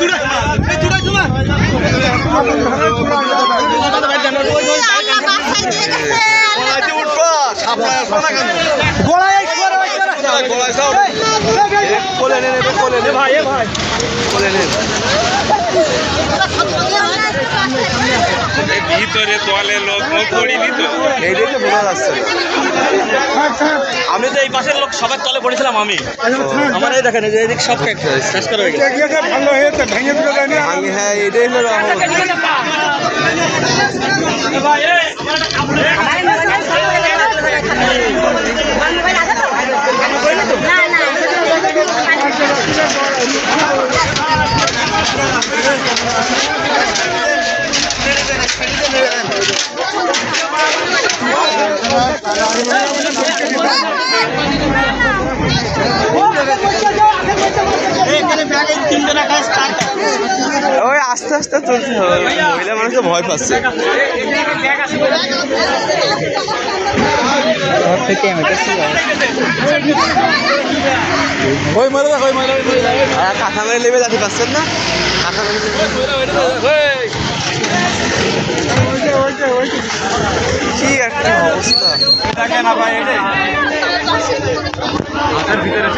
না কেন গলায় সব কোলে নেন কোলে নেন ভাই ভাই কোলে নেন ভিতরে তলে লোক লোক পড়িনি তো এইটাই তো বোঝা যাচ্ছে। আমি তো এই পাশের লোক সবার তলে পড়েছিলাম আমি। আমার এই দেখেন এই যে এদিক সব শেষ করে হয়ে গেছে। আমি হ্যাঁ এটাই হলো আমার না না ওই আস্তে আস্তে চলছে মহিলা মানুষ ভয় পাচ্ছে। কাঁথা মেরে লেবে যেতে পারছেন না। কাঁথা মেরে কি একটা অবস্থা ভিতরে ছিল